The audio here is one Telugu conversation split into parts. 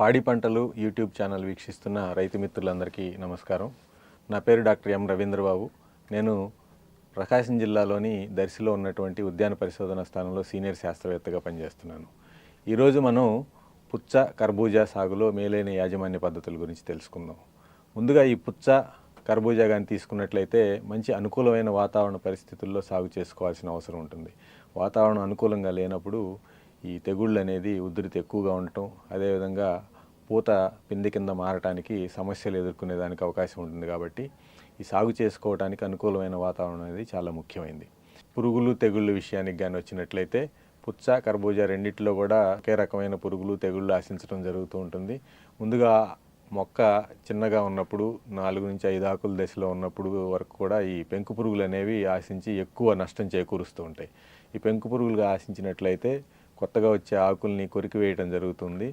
పాడి పంటలు యూట్యూబ్ ఛానల్ వీక్షిస్తున్న రైతు మిత్రులందరికీ నమస్కారం. నా పేరు డాక్టర్ ఎం రవీంద్రబాబు. నేను ప్రకాశం జిల్లాలోని దర్శిలో ఉన్నటువంటి ఉద్యాన పరిశోధన స్థానంలో సీనియర్ శాస్త్రవేత్తగా పనిచేస్తున్నాను. ఈరోజు మనం పుచ్చ కర్బూజా సాగులో మేలైన యాజమాన్య పద్ధతుల గురించి తెలుసుకుందాం. ముందుగా ఈ పుచ్చ కర్బూజా కానీ తీసుకున్నట్లయితే మంచి అనుకూలమైన వాతావరణ పరిస్థితుల్లో సాగు చేసుకోవాల్సిన అవసరం ఉంటుంది. వాతావరణం అనుకూలంగా లేనప్పుడు ఈ తెగుళ్ళు అనేది ఉధృతి ఎక్కువగా ఉండటం అదేవిధంగా పూత పిండి కింద మారటానికి సమస్యలు ఎదుర్కొనేదానికి అవకాశం ఉంటుంది కాబట్టి ఈ సాగు చేసుకోవడానికి అనుకూలమైన వాతావరణం అనేది చాలా ముఖ్యమైంది. పురుగులు తెగుళ్ళ విషయానికి కానీ వచ్చినట్లయితే పుచ్చ కర్బూజా రెండిట్లో కూడా ఒకే రకమైన పురుగులు తెగుళ్ళు ఆశించడం జరుగుతూ ఉంటుంది. ముందుగా మొక్క చిన్నగా ఉన్నప్పుడు నాలుగు నుంచి ఐదు ఆకుల దశలో ఉన్నప్పుడు వరకు కూడా ఈ పెంకు పురుగులు అనేవి ఆశించి ఎక్కువ నష్టం చేకూరుస్తూ ఉంటాయి. ఈ పెంకు పురుగులుగా ఆశించినట్లయితే కొత్తగా వచ్చే ఆకుల్ని కొరికి వేయటం జరుగుతుంది.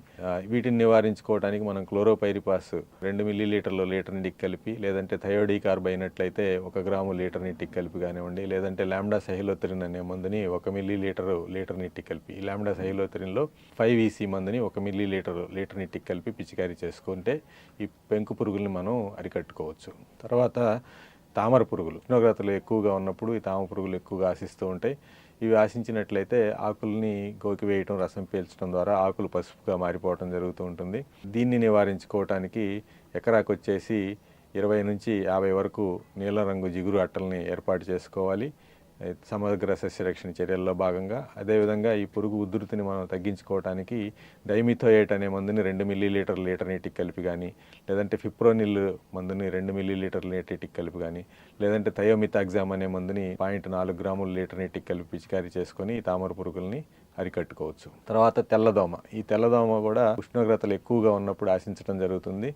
వీటిని నివారించుకోవడానికి మనం క్లోరోపైరిపాస్ రెండు మిల్లీ లీటర్లు లీటర్ నీటికి కలిపి లేదంటే థయోడీ కార్బ్ అయినట్లయితే ఒక గ్రాము లీటర్ నీటికి కలిపి కానివ్వండి లేదంటే లాంబ్డా సహిలోత్రిన్ అనే మందుని ఒక మిల్లీ లీటర్ లీటర్ నీటికి కలిపి ఈ లాంబ్డా సహిలోత్రిన్లో ఫైవ్ ఈసీ మందుని ఒక మిల్లీ లీటర్ లీటర్ నీటికి కలిపి పిచికారీ చేసుకుంటే ఈ పెంకు పురుగుల్ని మనం అరికట్టుకోవచ్చు. తర్వాత తామర పురుగులు. ఉష్ణోగ్రతలు ఎక్కువగా ఉన్నప్పుడు ఈ తామర పురుగులు ఎక్కువగా ఆశిస్తూ ఉంటాయి. ఇవి ఆశించినట్లయితే ఆకుల్ని గోకివేయటం రసం పీల్చడం ద్వారా ఆకులు పసుపుగా మారిపోవటం జరుగుతూ ఉంటుంది. దీన్ని నివారించుకోవటానికి ఎకరాకు వచ్చేసి ఇరవై నుంచి యాభై వరకు నీలం రంగు జిగురు అట్టల్ని ఏర్పాటు చేసుకోవాలి. సమగ్ర సస్యరక్షణ చర్యల్లో భాగంగా. అదేవిధంగా ఈ పురుగు ఉధృతిని మనం తగ్గించుకోవడానికి డైమిథోయేట్ అనే మందుని రెండు మిల్లీ లీటర్ లీటర్ నీటికి కలిపి కానీ లేదంటే ఫిప్రోనిల్ మందుని రెండు మిల్లీ లీటర్ నీటికి కలిపి కానీ లేదంటే థయోమితాగ్జామ్ అనే మందుని పాయింట్ నాలుగు గ్రాములు లీటర్ నీటికి కలిపి పిచికారీ చేసుకొని ఈ తామర పురుగుల్ని అరికట్టుకోవచ్చు. తర్వాత తెల్లదోమ. ఈ తెల్లదోమ కూడా ఉష్ణోగ్రతలు ఎక్కువగా ఉన్నప్పుడు ఆశించడం జరుగుతుంది.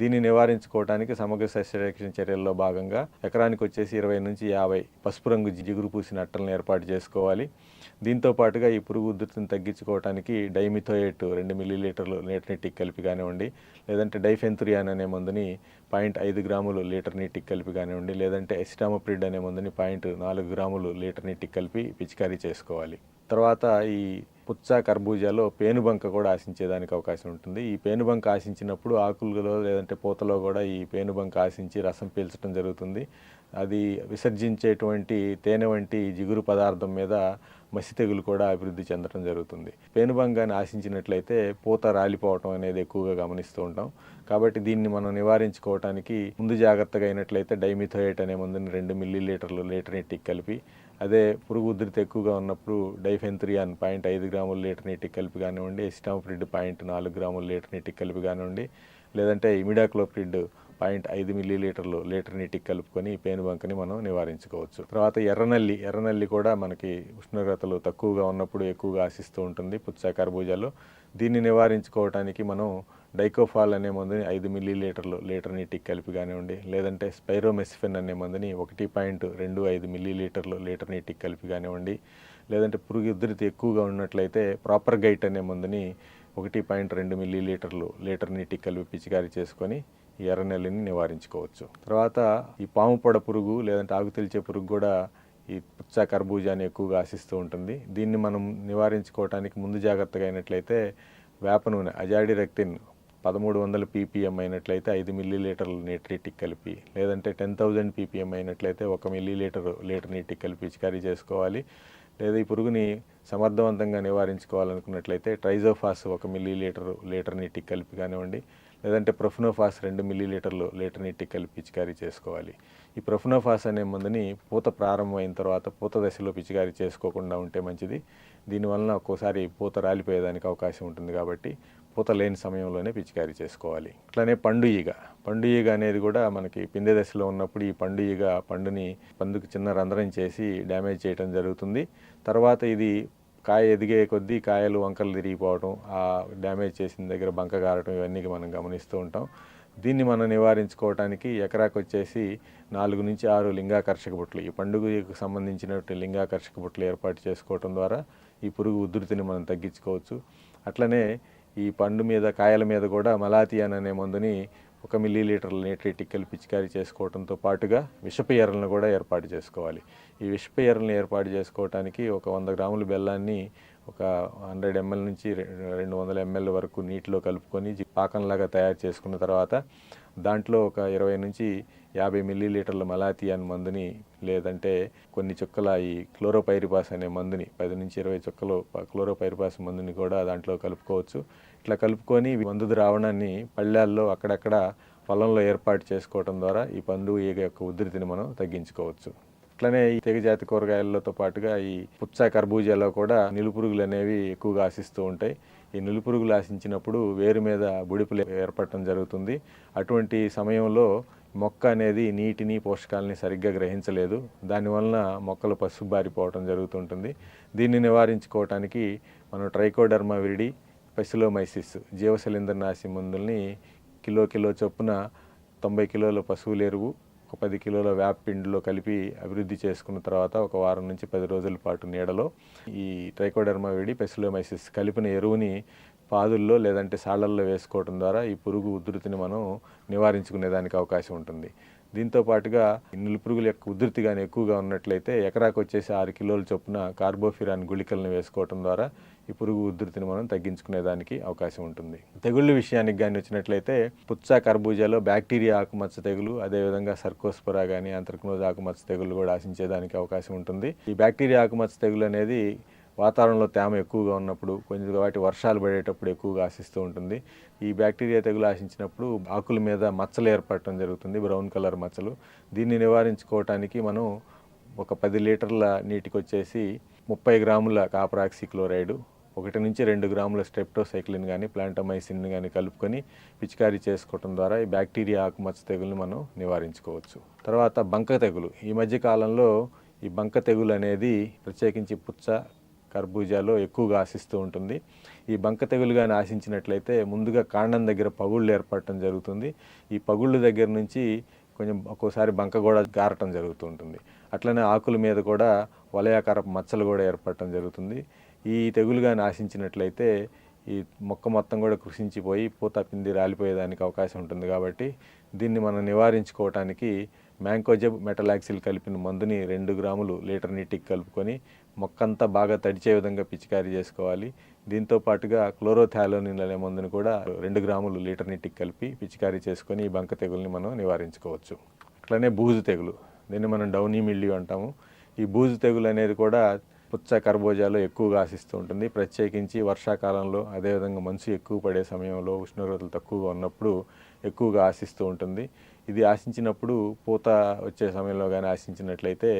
దీన్ని నివారించుకోవడానికి సమగ్ర సస్యరక్షణ చర్యల్లో భాగంగా ఎకరానికి వచ్చేసి ఇరవై నుంచి యాభై పసుపు రంగు జిగురు పూసిన అట్టలను ఏర్పాటు చేసుకోవాలి. దీంతో పాటుగా ఈ పురుగు ఉధృతిని తగ్గించుకోవడానికి డైమిథోయేట్ రెండు మిల్లీలీటర్లు లీటర్ నీటికి కలిపి కానివ్వండి లేదంటే డైఫెంతురియాన్ అనే మందుని పాయింట్ ఐదు గ్రాములు లీటర్ నీటికి కలిపి కానివ్వండి లేదంటే ఎస్టామోప్రిడ్ అనే మందుని పాయింట్ నాలుగు గ్రాములు లీటర్ నీటికి కలిపి పిచికారీ చేసుకోవాలి. తర్వాత ఈ పుచ్చ కర్బూజాలో పేనుబంక కూడా ఆశించేదానికి అవకాశం ఉంటుంది. ఈ పేనుబంక ఆశించినప్పుడు ఆకులలో లేదంటే పూతలో కూడా ఈ పేనుబంక ఆశించి రసం పీల్చడం జరుగుతుంది. అది విసర్జించేటువంటి తేనె వంటి జిగురు పదార్థం మీద మసి తెగులు కూడా అభివృద్ధి చెందడం జరుగుతుంది. పేనుబంగాన్ని ఆశించినట్లయితే పూత రాలిపోవటం అనేది ఎక్కువగా గమనిస్తూ ఉంటాం. కాబట్టి దీన్ని మనం నివారించుకోవటానికి ముందు జాగ్రత్తగా అయినట్లయితే డైమిథోయేట్ అనే మందుని రెండు మిల్లీ లీటర్లు లీటర్ నీటికి కలిపి అదే పురుగు ఉధృతి ఎక్కువగా ఉన్నప్పుడు డైఫెన్త్రియాన్ పాయింట్ ఐదు గ్రాముల లీటర్ నీటికి కలిపి కానివ్వండి ఎస్టాంఫ్రిడ్ పాయింట్ నాలుగు గ్రాముల లీటర్ నీటికి కలిపి కానివ్వండి లేదంటే ఇమిడాక్లోప్రిడ్ పాయింట్ ఐదు మిల్లీ లీటర్లు లీటర్ నీటికి కలుపుకొని పేను బంకని మనం నివారించుకోవచ్చు. తర్వాత ఎర్రనల్లి ఎర్రనల్లి కూడా మనకి ఉష్ణోగ్రతలు తక్కువగా ఉన్నప్పుడు ఎక్కువగా ఆశిస్తూ ఉంటుంది పుచ్చ కర్బూజాలో. దీన్ని నివారించుకోవటానికి మనం డైకోఫాల్ అనే మందుని ఐదు మిల్లీ లీటర్లు లీటర్ నీటికి కలిపి కానివ్వండి లేదంటే స్పైరోమెసిఫిన్ అనే మందుని ఒకటి పాయింట్ రెండు ఐదు మిల్లీ లీటర్లు లీటర్ నీటికి కలిపి కానివ్వండి లేదంటే పురుగు ఉధృతి ఎక్కువగా ఉన్నట్లయితే ప్రాపర్ గైట్ అనే మందుని ఒకటి పాయింట్ రెండు మిల్లీ లీటర్లు లీటర్ నీటికి కలిపి పిచికారీ చేసుకొని ఈ ఎర్రనెల్లిని నివారించుకోవచ్చు. తర్వాత ఈ పాము పొడ పురుగు లేదంటే ఆకు తెలిచే పురుగు కూడా ఈ పుచ్చ కర్బూజాని ఎక్కువగా ఆశిస్తూ ఉంటుంది. దీన్ని మనం నివారించుకోవడానికి ముందు జాగ్రత్తగా అయినట్లయితే వేప నూనె అజాడి రెక్టిన్ పదమూడు వందల పీపీఎం అయినట్లయితే ఐదు మిల్లీ లీటర్లు నీటి నీటికి కలిపి లేదంటే టెన్ థౌజండ్ పీపీఎం అయినట్లయితే ఒక మిల్లీ లీటర్ లీటర్ నీటికి కలిపి పిచికారీ చేసుకోవాలి. లేదా ఈ పురుగుని సమర్థవంతంగా నివారించుకోవాలనుకున్నట్లయితే ట్రైజోఫాస్ ఒక మిల్లీ లీటర్ లీటర్ నీటికి కలిపి కానివ్వండి లేదంటే ప్రొఫ్నోఫాస్ రెండు మిల్లీ లీటర్లు లీటర్ నీటికి కలిపి పిచికారీ చేసుకోవాలి. ఈ ప్రొఫ్నోఫాస్ అనే మందుని పూత ప్రారంభమైన తర్వాత పూత దశలో పిచికారీ చేసుకోకుండా ఉంటే మంచిది. దీనివలన ఒక్కోసారి పూత రాలిపోయేదానికి అవకాశం ఉంటుంది కాబట్టి పూత లేని సమయంలోనే పిచికారీ చేసుకోవాలి. అట్లనే పండు ఈగ. పండు ఈగ అనేది కూడా మనకి పిందె దశలో ఉన్నప్పుడు ఈ పండు ఈగ పండుని పందుకు చిన్న రంధ్రం చేసి డ్యామేజ్ చేయడం జరుగుతుంది. తర్వాత ఇది కాయ ఎదిగే కొద్దీ కాయలు వంకలు తిరిగిపోవడం ఆ డ్యామేజ్ చేసిన దగ్గర బంక గారటం ఇవన్నీ మనం గమనిస్తూ ఉంటాం. దీన్ని మనం నివారించుకోవడానికి ఎకరాకు వచ్చేసి నాలుగు నుంచి ఆరు లింగాకర్షక బుట్లు. ఈ పండుగకు సంబంధించినటువంటి లింగాకర్షక బుట్లు ఏర్పాటు చేసుకోవటం ద్వారా ఈ పురుగు ఉధృతిని మనం తగ్గించుకోవచ్చు. అట్లనే ఈ పండు మీద కాయల మీద కూడా మలాతియాన్ అనే మందుని ఒక మిల్లీ లీటర్ల నీటి పిచికారీ చేసుకోవడంతో పాటుగా విషపు ఎర్రలను కూడా ఏర్పాటు చేసుకోవాలి. ఈ విషపు ఎర్రలను ఏర్పాటు చేసుకోవడానికి ఒక వంద గ్రాముల బెల్లాన్ని ఒక హండ్రెడ్ ఎంఎల్ నుంచి రెండు వందల ఎంఎల్ వరకు నీటిలో కలుపుకొని పాకంలాగా తయారు చేసుకున్న తర్వాత దాంట్లో ఒక ఇరవై నుంచి యాభై మిల్లీ లీటర్ల మలాథియాన్ మందుని లేదంటే కొన్ని చుక్కల ఈ క్లోరోపైరిపాస్ అనే మందుని పది నుంచి ఇరవై చుక్కలు క్లోరోపైరిపాస్ మందుని కూడా దాంట్లో కలుపుకోవచ్చు. ఇట్లా కలుపుకొని మందు ద్రావణాన్ని పళ్ళాల్లో అక్కడక్కడ పొలంలో ఏర్పాటు చేసుకోవడం ద్వారా ఈ పండు ఈగ యొక్క ఉధృతిని మనం తగ్గించుకోవచ్చు. అట్లనే ఈ తెగజాతి కూరగాయలతో పాటుగా ఈ పుచ్చ కర్బూజాలో కూడా నిలుపురుగులు అనేవి ఎక్కువగా ఆశిస్తూ ఉంటాయి. ఈ నిలుపురుగులు ఆశించినప్పుడు వేరు మీద బుడిపులు ఏర్పడటం జరుగుతుంది. అటువంటి సమయంలో మొక్క అనేది నీటిని పోషకాలని సరిగ్గా గ్రహించలేదు. దానివలన మొక్కలు పసుబారిపోవటం జరుగుతుంటుంది. దీన్ని నివారించుకోవటానికి మనం ట్రైకోడర్మా విరిడి పెసిలోమైసిస్ జీవశలింద్రనాశి మందుల్ని కిలో కిలో చొప్పున తొంభై కిలోల పశువుల ఎరువు ఒక పది కిలోల వేప పిండిలో కలిపి అభివృద్ధి చేసుకున్న తర్వాత ఒక వారం నుంచి పది రోజుల పాటు నీడలో ఈ ట్రైకోడర్మా వేడి పెసిలోమైసిస్ కలిపిన ఎరువుని పాదుల్లో లేదంటే సాళ్ళల్లో వేసుకోవడం ద్వారా ఈ పురుగు ఉధృతిని మనం నివారించుకునేదానికి అవకాశం ఉంటుంది. దీంతో పాటుగా ఈ నులిపురుగుల యొక్క ఉధృతి కానీ ఎక్కువగా ఉన్నట్లయితే ఎకరాకు వచ్చేసి ఆరు కిలోల చొప్పున కార్బోఫిరాన్ గుళికలను వేసుకోవడం ద్వారా ఈ పురుగు ఉధృతిని మనం తగ్గించుకునేదానికి అవకాశం ఉంటుంది. తెగుళ్ళ విషయానికి కానీ వచ్చినట్లయితే పుచ్చ కర్బూజాలో బ్యాక్టీరియా ఆకుమచ్చ తెగులు అదేవిధంగా సర్కోస్పరా కానీ అంతర్క్నోజ్ ఆకుమచ్చ తెగులు కూడా ఆశించేదానికి అవకాశం ఉంటుంది. ఈ బ్యాక్టీరియా ఆకుమచ్చ తెగులు అనేది వాతావరణంలో తేమ ఎక్కువగా ఉన్నప్పుడు కొంచెం వాటి వర్షాలు పడేటప్పుడు ఎక్కువగా ఆశిస్తూ ఉంటుంది. ఈ బ్యాక్టీరియా తెగులు ఆశించినప్పుడు ఆకుల మీద మచ్చలు ఏర్పడటం జరుగుతుంది బ్రౌన్ కలర్ మచ్చలు. దీన్ని నివారించుకోవటానికి మనం ఒక పది లీటర్ల నీటికి వచ్చేసి ముప్పై గ్రాముల కాపరాక్సి క్లోరైడ్ ఒకటి నుంచి రెండు గ్రాముల స్టెప్టోసైక్లిన్ కానీ ప్లాంటమైసిన్ కానీ కలుపుకొని పిచికారీ చేసుకోవటం ద్వారా ఈ బ్యాక్టీరియా ఆకుమచ్చ తెగులను మనం నివారించుకోవచ్చు. తర్వాత బంక తెగులు. ఈ మధ్య కాలంలో ఈ బంక తెగులు అనేది ప్రత్యేకించి పుచ్చ కర్బూజాలో ఎక్కువగా ఆశిస్తూ ఉంటుంది. ఈ బంక తెగులు కానీ ఆశించినట్లయితే ముందుగా కాండం దగ్గర పగుళ్ళు ఏర్పడటం జరుగుతుంది. ఈ పగుళ్ళు దగ్గర నుంచి కొంచెం ఒక్కోసారి బంక కూడా గారటం జరుగుతూ ఉంటుంది. అట్లనే ఆకుల మీద కూడా వలయాకారపు మచ్చలు కూడా ఏర్పడటం జరుగుతుంది. ఈ తెగులు కానీ ఆశించినట్లయితే ఈ మొక్క మొత్తం కూడా కృషించిపోయి పూత పిండి రాలిపోయేదానికి అవకాశం ఉంటుంది కాబట్టి దీన్ని మనం నివారించుకోవటానికి మ్యాంకోజెబ్ మెటలాక్సిల్ కలిపిన మందుని రెండు గ్రాములు లీటర్ నీటికి కలుపుకొని మొక్కంతా బాగా తడిచే విధంగా పిచికారీ చేసుకోవాలి. దీంతో పాటుగా క్లోరోథాలోనిన్ అనే మందుని కూడా రెండు గ్రాములు లీటర్ నీటికి కలిపి పిచికారీ చేసుకొని ఈ బంక తెగుల్ని మనం నివారించుకోవచ్చు. అట్లనే బూజు తెగులు. దీన్ని మనం డౌనీ మిల్లి అంటాము. ఈ బూజు తెగులు అనేది కూడా పుచ్చ కర్బోజాలో ఎక్కువగా ఆశిస్తూ ఉంటుంది. ప్రత్యేకించి వర్షాకాలంలో అదేవిధంగా మంచు ఎక్కువ పడే సమయంలో ఉష్ణోగ్రతలు తక్కువగా ఉన్నప్పుడు ఎక్కువగా ఆశిస్తూ ఉంటుంది. ఇది ఆశించినప్పుడు పూత వచ్చే సమయంలో కానీ ఆశించినట్లయితే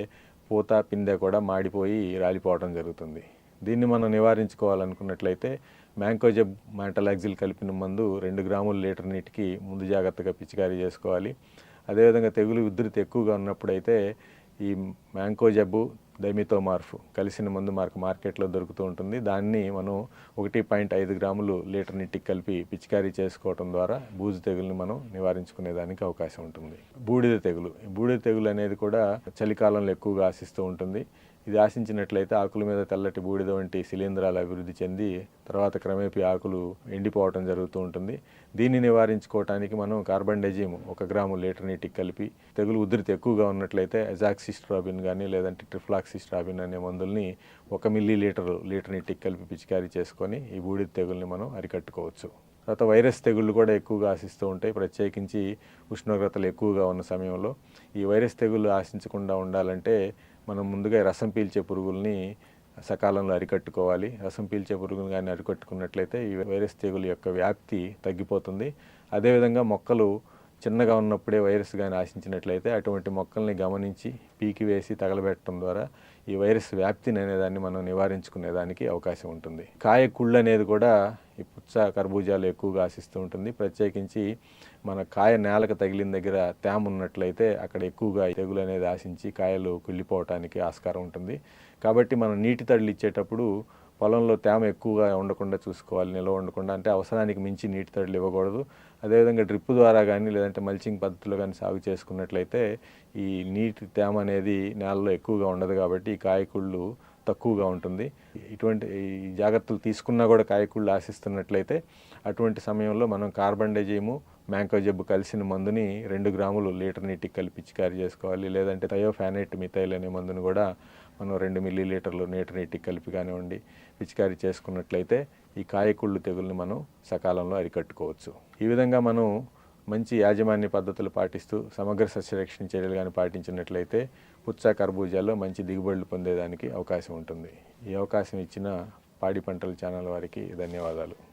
పూత పిందె కూడా మాడిపోయి రాలిపోవడం జరుగుతుంది. దీన్ని మనం నివారించుకోవాలనుకున్నట్లయితే మ్యాంకోజబ్ మ్యాంటలాక్సిల్ కలిపిన మందు రెండు గ్రాముల లీటర్ నీటికి ముందు జాగ్రత్తగా పిచికారీ చేసుకోవాలి. అదేవిధంగా తెగులు ఉధృతి ఎక్కువగా ఉన్నప్పుడైతే ఈ మ్యాంకో దైమితో మార్పు కలిసిన మందు మార్పు మార్కెట్లో దొరుకుతూ ఉంటుంది. దాన్ని మనం ఒకటి పాయింట్ ఐదు గ్రాములు లీటర్ నీటికి కలిపి పిచికారీ చేసుకోవటం ద్వారా బూజు తెగుల్ని మనం నివారించుకునేదానికి అవకాశం ఉంటుంది. బూడిద తెగులు. బూడిద తెగులు అనేది కూడా చలికాలంలో ఎక్కువగా ఆశిస్తూ ఉంటుంది. ఇది ఆశించినట్లయితే ఆకుల మీద తెల్లటి బూడిద వంటి శిలీంధ్రాలు అభివృద్ధి చెంది తర్వాత క్రమేపీ ఆకులు ఎండిపోవటం జరుగుతూ ఉంటుంది. దీన్ని నివారించుకోవటానికి మనం కార్బన్ డైజీమ్ ఒక గ్రాము లీటర్ నీటికి కలిపి తెగులు ఉధృతి ఎక్కువగా ఉన్నట్లయితే ఎజాక్సిస్ట్రాబిన్ కానీ లేదంటే ట్రిఫ్లాక్సిస్ట్రాబిన్ అనే మందుల్ని ఒక మిల్లీ లీటర్ లీటర్ నీటికి కలిపి పిచికారీ చేసుకొని ఈ బూడిద తెగుల్ని మనం అరికట్టుకోవచ్చు. తర్వాత వైరస్ తెగుళ్ళు కూడా ఎక్కువగా ఆశిస్తూ ఉంటాయి. ప్రత్యేకించి ఉష్ణోగ్రతలు ఎక్కువగా ఉన్న సమయంలో ఈ వైరస్ తెగుళ్ళు ఆశించకుండా ఉండాలంటే మనం ముందుగా రసం పీల్చే పురుగుల్ని సకాలంలో అరికట్టుకోవాలి. రసం పీల్చే పురుగులు కానీ అరికట్టుకున్నట్లయితే ఈ వైరస్ తెగులు యొక్క వ్యాప్తి తగ్గిపోతుంది. అదేవిధంగా మొక్కలు చిన్నగా ఉన్నప్పుడే వైరస్ కానీ ఆశించినట్లయితే అటువంటి మొక్కల్ని గమనించి పీకి వేసి తగలబెట్టడం ద్వారా ఈ వైరస్ వ్యాప్తిని అనేదాన్ని మనం నివారించుకునేదానికి అవకాశం ఉంటుంది. కాయ కుళ్ళు అనేది కూడా ఈ పుచ్చ కర్బూజాలు ఎక్కువగా ఆశిస్తూ ఉంటుంది. ప్రత్యేకించి మన కాయ నేలకు తగిలిన దగ్గర తేమ ఉన్నట్లయితే అక్కడ ఎక్కువగా ఈ తెగులు అనేది ఆశించి కాయలు కుళ్ళిపోవటానికి ఆస్కారం ఉంటుంది. కాబట్టి మనం నీటి తడులు ఇచ్చేటప్పుడు పొలంలో తేమ ఎక్కువగా ఉండకుండా చూసుకోవాలి నిల్వ ఉండకుండా అంటే అవసరానికి మించి నీటి తడులు ఇవ్వకూడదు. అదేవిధంగా డ్రిప్ ద్వారా కానీ లేదంటే మల్చింగ్ పద్ధతిలో కానీ సాగు చేసుకున్నట్లయితే ఈ నీటి తేమ అనేది నేలలో ఎక్కువగా ఉండదు కాబట్టి ఈ కాయకుళ్ళు తక్కువగా ఉంటుంది. ఇటువంటి ఈ జాగ్రత్తలు తీసుకున్నా కూడా కాయకుళ్ళు ఆశిస్తున్నట్లయితే అటువంటి సమయంలో మనం కార్బన్ డైజీము మ్యాంకో జబ్బు కలిసిన మందుని రెండు గ్రాములు లీటర్ నీటికి కలిపి పిచికారీ చేసుకోవాలి. లేదంటే థయోఫానైట్ మిథైల్ అనే మందును కూడా మనం రెండు మిల్లీ లీటర్లు నీటర్ నీటికి కలిపి కానివ్వండి పిచికారీ చేసుకున్నట్లయితే ఈ కాయకుళ్ళు తెగుల్ని మనం సకాలంలో అరికట్టుకోవచ్చు. ఈ విధంగా మనం మంచి యాజమాన్య పద్ధతులు పాటిస్తూ సమగ్ర సస్యరక్షణ చర్యలు కానీ పాటించినట్లయితే పుచ్చ కర్బూజాలో మంచి దిగుబడులు పొందేదానికి అవకాశం ఉంటుంది. ఈ అవకాశం ఇచ్చిన పాడి పంటల ఛానల్ వారికి ధన్యవాదాలు.